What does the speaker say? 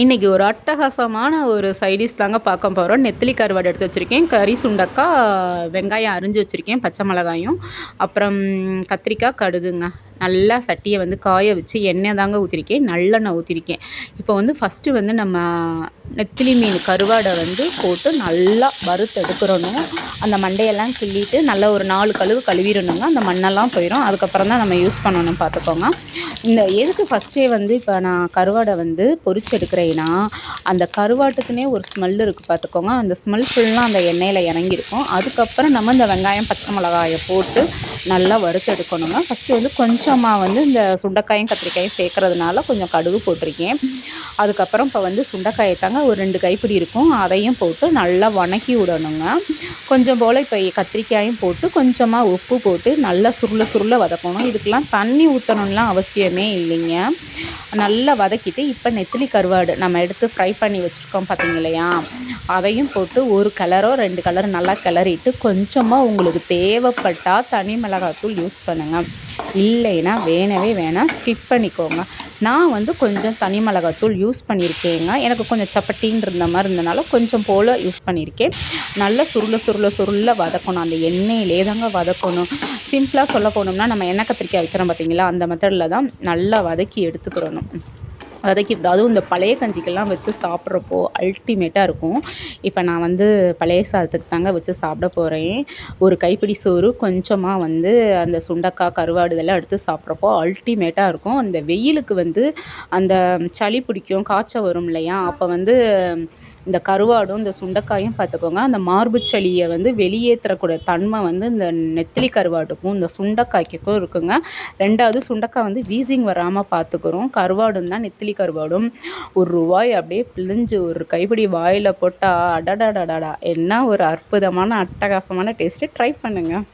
இன்றைக்கி ஒரு அட்டகாசமான ஒரு சைடிஷ் தாங்க பார்க்க போகிறோம் நெத்திலி கருவாடு எடுத்து வச்சுருக்கேன். கறி சுண்டக்காய் வெங்காயம் அரிஞ்சு வச்சுருக்கேன். பச்சை மிளகாயும் அப்புறம் கத்திரிக்காய் கடுகுங்க. நல்லா சட்டியை வந்து காய வச்சு எண்ணெய் தாங்க ஊற்றிருக்கேன் நல்லெண்ணெய் ஊற்றிருக்கேன் இப்போ வந்து ஃபஸ்ட்டு வந்து நம்ம நெத்திலி மீன் கருவாடை வந்து போட்டு நல்லா வறுத்தெடுக்கிறணும் அந்த மண்டையெல்லாம் கிள்ளிட்டு நல்லா ஒரு நாலு கழுவு கழுவிடணுங்க. அந்த மண்ணெல்லாம் போயிடும் அதுக்கப்புறம் தான் நம்ம யூஸ் பண்ணணும் பார்த்துக்கோங்க. இந்த எதுக்கு ஃபஸ்ட்டே வந்து இப்போ நான் கருவாடை வந்து பொறிச்சு எடுக்கிறேன்னா அந்த கருவாட்டுக்குன்னே ஒரு ஸ்மெல் இருக்குது பார்த்துக்கோங்க. அந்த ஸ்மெல் ஃபுல்லாக அந்த எண்ணெயில் இறங்கியிருக்கும். அதுக்கப்புறம் நம்ம இந்த வெங்காயம் பச்சை மிளகாயை போட்டு நல்லா வறுத்து எடுக்கணுங்க ஃபஸ்ட்டு வந்து கொஞ்சமாக வந்து இந்த சுண்டைக்காயும் கத்திரிக்காயும் சேர்க்கறதுனால கொஞ்சம் கடுகு போட்டிருக்கேன். அதுக்கப்புறம் இப்போ வந்து சுண்டைக்காயை தாங்க ஒரு ரெண்டு கைப்பிடி இருக்கும். அதையும் போட்டு நல்லா வணக்கி விடணுங்க. கொஞ்சம் போல் இப்போ கத்திரிக்காயும் போட்டு கொஞ்சமாக உப்பு போட்டு நல்லா சுருள சுருள வதக்கணும். இதுக்கெலாம் தண்ணி ஊற்றணும்லாம் அவசியமே இல்லைங்க. நல்லா வதக்கிட்டு இப்போ நெத்திலி கருவாடு நம்ம எடுத்து ஃப்ரை பண்ணி வச்சுருக்கோம் பார்த்தீங்க இல்லையா அதையும் போட்டு ஒரு கலரோ ரெண்டு கலர் நல்லா கிளறிட்டு கொஞ்சமாக உங்களுக்கு தேவைப்பட்டால் தனி மிளகாத்தூள் யூஸ் பண்ணுங்கள் இல்லைன்னா வேணவே வேணாம். ஸ்கிப் பண்ணிக்கோங்க. நான் வந்து கொஞ்சம் தனி மிளகாத்தூள் யூஸ் பண்ணியிருக்கேங்க. எனக்கு கொஞ்சம் சப்பட்டின்னு இருந்த மாதிரி இருந்தனால கொஞ்சம் போல் யூஸ் பண்ணியிருக்கேன். நல்லா சுருள சுருள சுருள வதக்கணும். அந்த எண்ணெயிலே தாங்க வதக்கணும் சிம்பிளாக சொல்ல போனோம்னா நம்ம எண்ணெய் கத்திரிக்காய் வைக்கிறோம் பார்த்தீங்களா அந்த மெத்தடில் தான் நல்லா வதக்கி எடுத்துக்கிறணும். வதக்கி அதுவும் இந்த பழைய கஞ்சிக்கெல்லாம் வச்சு சாப்பிட்றப்போ அல்டிமேட்டாக இருக்கும். இப்போ நான் வந்து பழைய சாதத்துக்கு தாங்க வச்சு சாப்பிட போகிறேன் ஒரு கைப்பிடி சோறு கொஞ்சமாக வந்து அந்த சுண்டக்காய் கருவாடு இதெல்லாம் எடுத்து சாப்பிட்றப்போ அல்டிமேட்டாக இருக்கும். அந்த வெயிலுக்கு வந்து அந்த சளி பிடிக்கும் காய்ச்சல் வரும் இல்லையா? அப்போ வந்து இந்த கருவாடும் இந்த சுண்டைக்காயும் பார்த்துக்கோங்க. அந்த மார்பு சளியை வந்து வெளியேற்றக்கூடிய தன்மை வந்து இந்த நெத்திலி கருவாட்டுக்கும் இந்த சுண்டைக்காய்க்கும் இருக்குங்க. ரெண்டாவது சுண்டைக்காய் வந்து வீசிங் வராமல் பார்த்துக்குறோம். கருவாடும் தான் நெத்திலி கருவாடும். ஒரு ரூபாய் அப்படியே பிழிஞ்சு ஒரு கைப்பிடி வாயில் போட்டால் அடடாடடாடா. என்ன ஒரு அற்புதமான அட்டகாசமான டேஸ்ட்டு ட்ரை பண்ணுங்கள்